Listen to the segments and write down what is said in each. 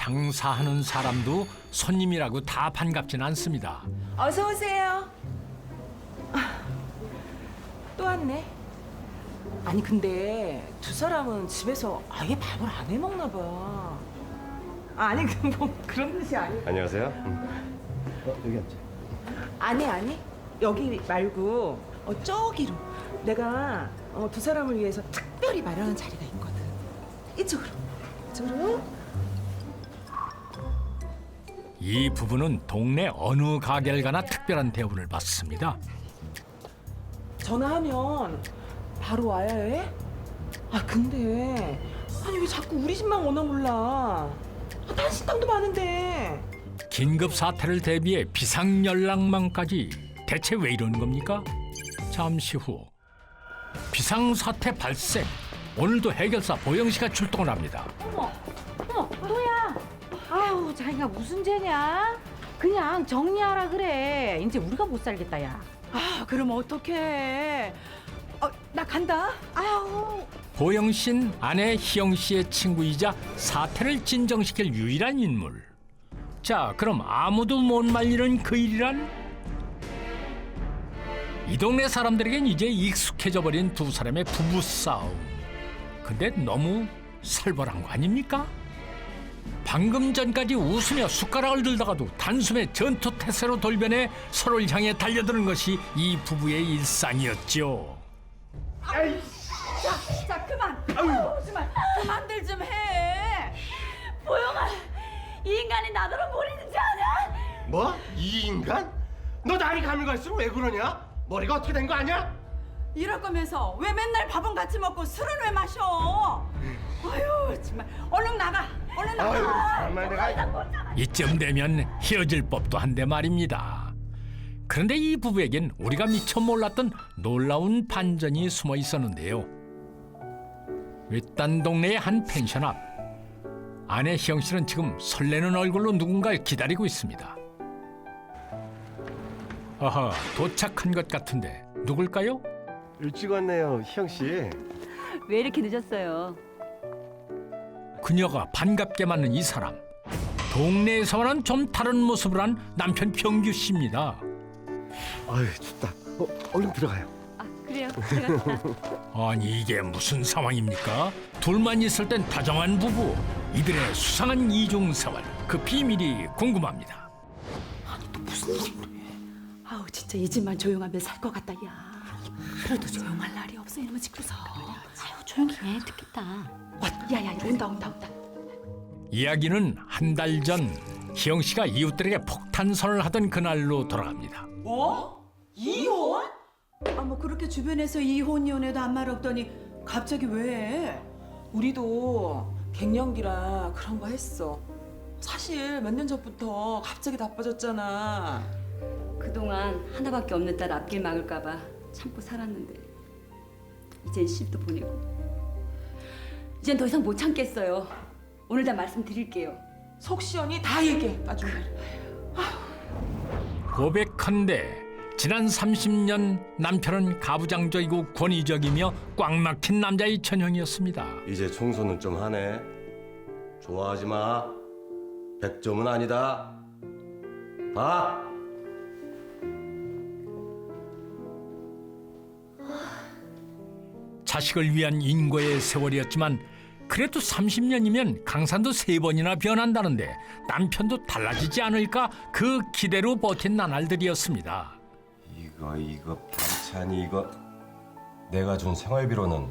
장사하는 사람도 손님이라고 다 반갑진 않습니다. 어서 오세요. 아, 또 왔네. 아니 근데 두 사람은 집에서 아예 밥을 안 해 먹나 봐. 아니 그뭐 그런 뜻이 아니. 안녕하세요. 음. 어, 여기 앉자. 아니 아니 여기 말고 어, 저기로 내가 어, 두 사람을 위해서 특별히 마련한 자리가 있거든. 이쪽으로 이쪽으로. 이 부부는 동네 어느 가게를 가나 특별한 대우를 받습니다. 전화하면 바로 와야 해? 아 근데 아니 왜 자꾸 우리 집만 오나 몰라? 아, 딴 식당도 많은데. 긴급 사태를 대비해 비상 연락망까지 대체 왜 이러는 겁니까? 잠시 후 비상 사태 발생. 오늘도 해결사 보영 씨가 출동을 합니다. 어머, 자기가 무슨 죄냐? 그냥 정리하라 그래. 이제 우리가 못 살겠다, 야. 아, 그럼 어떡해. 어, 나 간다. 아유, 보영 씨는 아내 희영 씨의 친구이자 사태를 진정시킬 유일한 인물. 자, 그럼 아무도 못 말리는 그 일이란? 이 동네 사람들에겐 이제 익숙해져 버린 두 사람의 부부 싸움. 근데 너무 살벌한 거 아닙니까? 방금 전까지 웃으며 숟가락을 들다가도 단숨에 전투 태세로 돌변해 서로를 향해 달려드는 것이 이 부부의 일상이었죠. 자, 그만. 아유, 정말 그만들 좀 해. 보영아, 이 인간이 나더러 뭘 있는지 아냐? 뭐? 이 인간? 너 날이 가면 갈수록 왜 그러냐? 머리가 어떻게 된 거 아니야? 이럴 거면서 왜 맨날 밥은 같이 먹고 술은 왜 마셔? 아유, 정말. 얼른 나가. 얼른 나가. 아유, 정말 내가 이쯤 되면 헤어질 법도 한데 말입니다. 그런데 이 부부에겐 우리가 미처 몰랐던 놀라운 반전이 숨어 있었는데요. 외딴 동네의 한 펜션 앞. 아내 희영 씨는 지금 설레는 얼굴로 누군가를 기다리고 있습니다. 아하, 도착한 것 같은데 누굴까요? 일찍 왔네요, 희영 씨. 왜 이렇게 늦었어요? 그녀가 반갑게 맞는 이 사람. 동네에서와는 좀 다른 모습을 한 남편 병규 씨입니다. 아유, 춥다. 어, 얼른 들어가요. 아, 그래요. 아니 이게 무슨 상황입니까? 둘만 있을 땐 다정한 부부 이들의 수상한 이중 생활 그 비밀이 궁금합니다. 아우, 진짜 이 집만 조용하면 살 것 같다, 야. 그래도 조용할 날이 없어, 이놈의 집구서. 조용히 해. 듣겠다. 와, 야, 야, 야, 온다, 온다, 온다. 이야기는 한 달 전 희영 씨가 이웃들에게 폭탄선을 하던 그날로 돌아갑니다. 뭐? 이혼? 아, 뭐 그렇게 주변에서 이혼 이혼해도 안말 없더니 갑자기 왜? 우리도 갱년기라 그런 거 했어. 사실 몇 년 전부터 갑자기 나빠졌잖아. 그동안 하나밖에 없는 딸 앞길 막을까봐 참고 살았는데 이젠 시집도 보내고 이젠 더 이상 못 참겠어요. 오늘 다 말씀드릴게요. 속 시원히 다 얘기해. 나중에. 고백한데 지난 30년 남편은 가부장적이고 권위적이며 꽉 막힌 남자의 천형이었습니다. 이제 청소는 좀 하네. 좋아하지 마. 100점은 아니다. 봐. 자식을 위한 인고의 세월이었지만 그래도 30년이면 강산도 세 번이나 변한다는데 남편도 달라지지 않을까 그 기대로 버틴 나날들이었습니다. 이거 이거 반찬이 이거 내가 준 생활비로는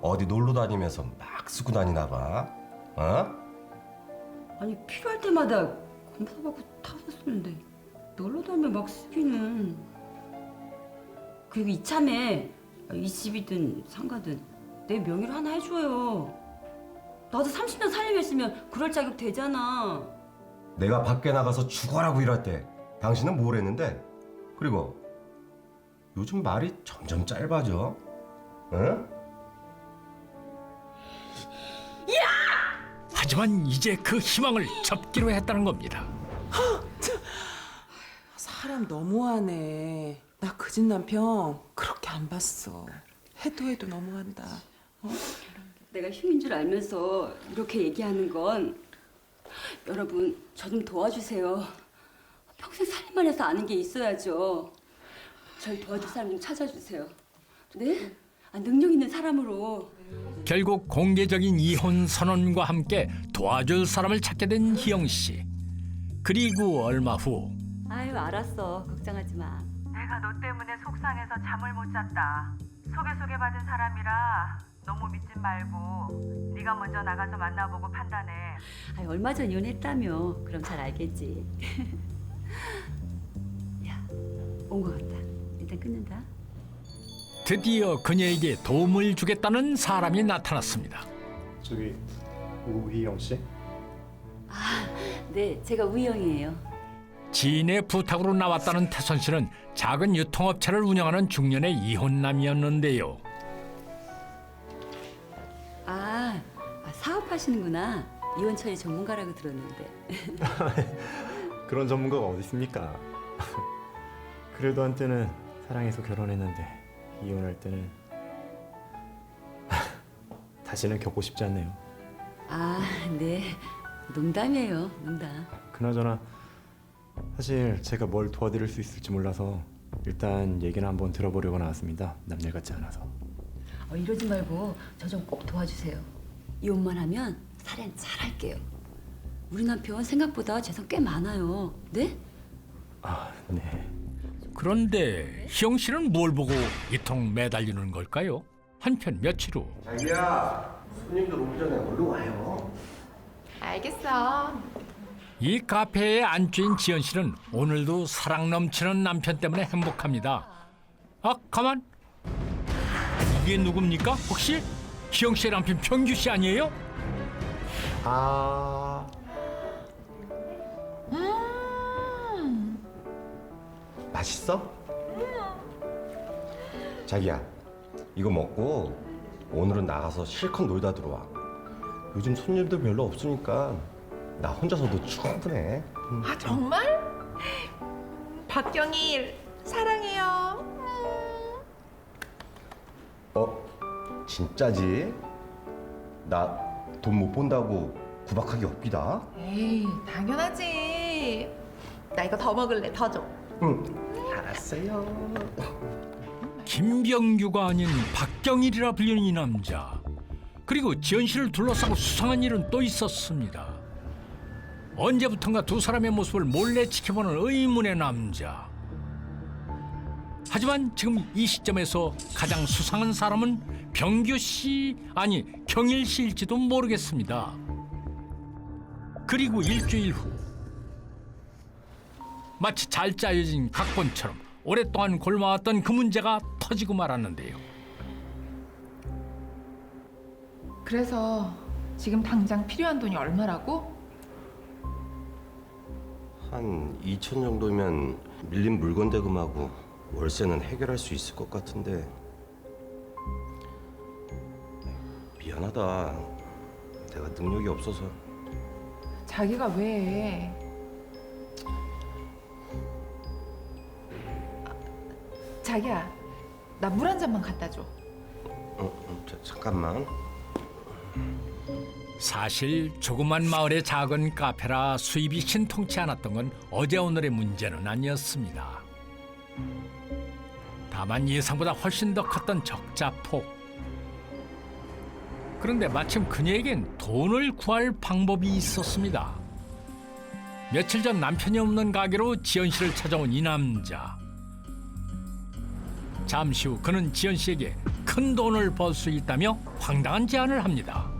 어디 놀러 다니면서 막 쓰고 다니나 봐. 어? 아니 필요할 때마다 검사받고 타서 쓰는데 놀러 다니면 막 쓰기는 그리고 이참에 이 집이든 상가든 내 명의로 하나 해줘요 나도 30년 살림했으면 그럴 자격 되잖아 내가 밖에 나가서 죽어라고 일할 때 당신은 뭘 했는데? 그리고 요즘 말이 점점 짧아져. 응? 하지만 이제 그 희망을 접기로 했다는 겁니다. 사람 너무하네. 나 그 집 남편 그렇게 안 봤어. 해도 해도 너무한다. 내가 흉인 줄 알면서 이렇게 얘기하는 건 여러분 저 좀 도와주세요. 평생 살림만 해서 아는 게 있어야죠. 절 도와줄 사람 좀 찾아주세요. 네? 아, 능력 있는 사람으로. 결국 공개적인 이혼 선언과 함께 도와줄 사람을 찾게 된 희영 씨. 그리고 얼마 후 아유 알았어 걱정하지 마. 내가 너 때문에 속상해서 잠을 못 잤다. 소개 소개받은 사람이라 너무 믿지 말고 네가 먼저 나가서 만나보고 판단해. 아유, 얼마 전 이혼했다며. 그럼 잘 알겠지. 야, 온 것 같다. 일단 끊는다. 드디어 그녀에게 도움을 주겠다는 사람이 나타났습니다. 저기 우희영 씨? 네, 제가 우영이에요. 지인의 부탁으로 나왔다는 태선 씨는 작은 유통업체를 운영하는 중년의 이혼남이었는데요. 사업하시는구나. 이혼 처리 전문가라고 들었는데. 그런 전문가가 어디 있습니까? 그래도 한때는 사랑해서 결혼했는데 이혼할 때는 다시는 겪고 싶지 않네요. 아, 네. 농담이에요. 농담. 그나저나 사실 제가 뭘 도와드릴 수 있을지 몰라서 일단 얘기는 한번 들어보려고 나왔습니다. 남일 같지 않아서. 어, 이러지 말고 저 좀 꼭 도와주세요. 이혼만 하면 살엔 잘할게요. 우리 남편 생각보다 재산 꽤 많아요. 네? 아, 네. 그런데 희영 씨는 뭘 보고 이통 매달리는 걸까요? 한편 며칠 후 자기야 손님들 오기 전에 얼른 와요. 알겠어. 이 카페에 안주인 지연 씨는 오늘도 사랑 넘치는 남편 때문에 행복합니다. 아, 가만. 이게 누굽니까? 혹시 희영 씨의 남편 평규 씨 아니에요? 아, 맛있어? 자기야 이거 먹고 오늘은 나가서 실컷 놀다 들어와. 요즘 손님들 별로 없으니까 나 혼자서도 충분해. 아 정말? 박경일 사랑해요. 진짜지? 나 돈 못 본다고 구박하기 없기다. 에이 당연하지. 나 이거 더 먹을래 더 줘. 응. 알았어요. 김병규가 아닌 박경일이라 불리는 이 남자. 그리고 지연 씨를 둘러싸고 수상한 일은 또 있었습니다. 언제부턴가 두 사람의 모습을 몰래 지켜보는 의문의 남자. 하지만 지금 이 시점에서 가장 수상한 사람은 병규 씨 아니 경일 씨일지도 모르겠습니다. 그리고 일주일 후 마치 잘 짜여진 각본처럼 오랫동안 골마왔던 그 문제가 터지고 말았는데요. 그래서 지금 당장 필요한 돈이 얼마라고? 한 2천 정도면 밀린 물건 대금하고 월세는 해결할 수 있을 것 같은데 미안하다. 내가 능력이 없어서 자기가 왜? 아, 자기야, 나 물 한 잔만 갖다 줘. 어, 어, 자, 잠깐만. 사실 조그만 마을의 작은 카페라 수입이 신통치 않았던 건 어제 오늘의 문제는 아니었습니다. 다만 예상보다 훨씬 더 컸던 적자폭. 그런데 마침 그녀에겐 돈을 구할 방법이 있었습니다. 며칠 전 남편이 없는 가게로 지연 씨를 찾아온 이 남자. 잠시 후 그는 지연 씨에게 큰 돈을 벌 수 있다며 황당한 제안을 합니다.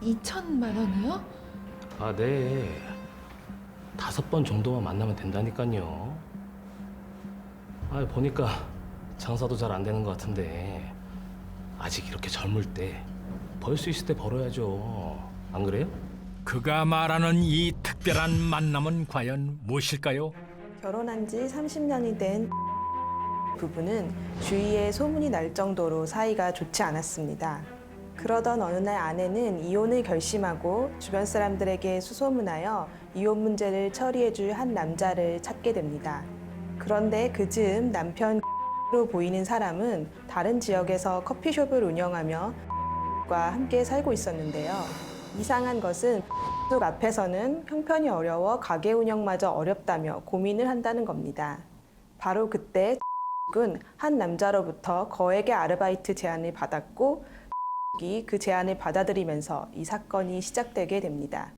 2천만 원이요? 아, 네. 다섯 번 정도만 만나면 된다니까요. 아, 보니까 장사도 잘 안 되는 것 같은데 아직 이렇게 젊을 때 벌 수 있을 때 벌어야죠. 안 그래요? 그가 말하는 이 특별한 만남은 과연 무엇일까요? 결혼한 지 30년이 된 부부는 주위에 소문이 날 정도로 사이가 좋지 않았습니다. 그러던 어느 날 아내는 이혼을 결심하고 주변 사람들에게 수소문하여 이혼 문제를 처리해줄 한 남자를 찾게 됩니다. 그런데 그 즈음 남편으로 보이는 사람은 다른 지역에서 커피숍을 운영하며 과 함께 살고 있었는데요. 이상한 것은 쪽 앞에서는 형편이 어려워 가게 운영마저 어렵다며 고민을 한다는 겁니다. 바로 그때 은한 남자로부터 거액의 아르바이트 제안을 받았고 이 그 제안을 받아들이면서 이 사건이 시작되게 됩니다.